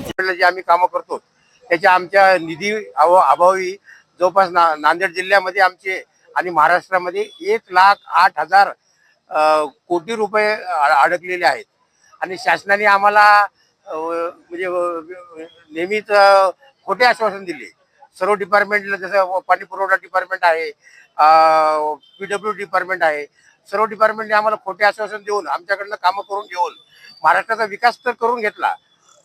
जे आम्ही कामं करतो त्याच्या आमच्या निधी अव- अभावी जवळपास ना नांदेड जिल्ह्यामध्ये आमचे आणि महाराष्ट्रामध्ये एक लाख आठ हजार कोटी रुपये अडकलेले आहेत. आणि शासनाने आम्हाला म्हणजे नेहमीच खोटे आश्वासन दिले. सर्व डिपार्टमेंटला जसं पाणी पुरवठा डिपार्टमेंट आहे पी डब्ल्यू डिपार्टमेंट आहे सर्व डिपार्टमेंटने आम्हाला खोटे आश्वासन देऊन आमच्याकडनं कामं करून घेऊन महाराष्ट्राचा विकास तर करून घेतला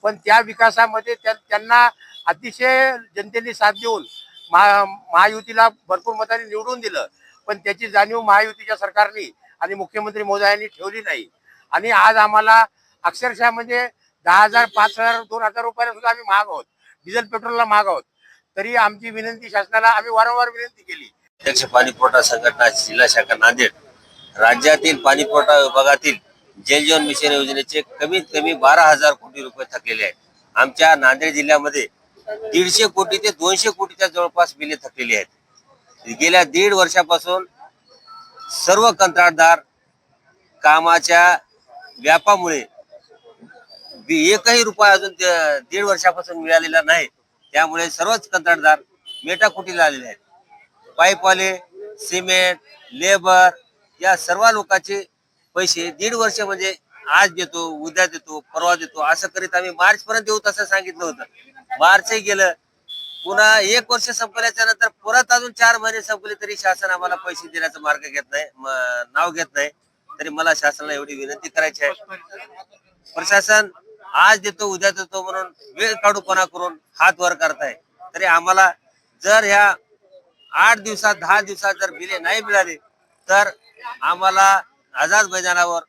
पण त्या विकासामध्ये त्या त्यांना अतिशय जनतेने साथ देऊन महा महायुतीला भरपूर मतांनी निवडून दिलं. पण त्याची जाणीव महायुतीच्या सरकारने आणि मुख्यमंत्री मोदयांनी ठेवली नाही. आणि आज आम्हाला अक्षरशः म्हणजे दहा हजार पाच हजार दोन हजार रुपयाला सुद्धा आम्ही महाग आहोत. डिझेल पेट्रोलला महाग आहोत. तरी आमची विनंती शासनाला आम्ही वारंवार विनंती केली. अध्यक्ष पाणीपुरवठा संघटना जिल्हा शाखा नांदेड राज्यातील पाणीपुरवठा विभागातील जल जीवन मिशन योजनेचे कमीत कमी बारा हजार कोटी रुपये थकलेले आहेत. आमच्या नांदेड जिल्ह्यामध्ये दीडशे कोटी ते दोनशे कोटीच्या जवळपास बिले थकलेली आहेत. गेल्या दीड वर्षापासून सर्व कंत्राटदार कामाच्या व्यापामुळे एकही रुपया अजून दीड वर्षापासून मिळालेला नाही. त्यामुळे सर्वच कंत्राटदार मेटाकुटीला आलेले आहेत. पाईपवाले सिमेंट लेबर या सर्व लोकांचे पैसे दीड वर्ष म्हणजे आज देतो उद्या देतो परवा देतो असं करीत आम्ही मार्च पर्यंत देऊ तसं सांगितलं होतं. मार्चही गेलं. पुन्हा एक वर्ष संपल्याच्या नंतर परत अजून चार महिने संपले तरी शासन आम्हाला पैसे देण्याचा मार्ग घेत नाही नाव घेत नाही. तरी मला शासनाला एवढी विनंती करायची आहे. प्रशासन आज देतो उद्या देतो म्हणून वेळ काढूपणा करून हात वर करताय. तरी आम्हाला जर ह्या आठ दिवसात दहा दिवसात जर बिले नाही मिळाली तर आम्हाला आझाद मैदानावर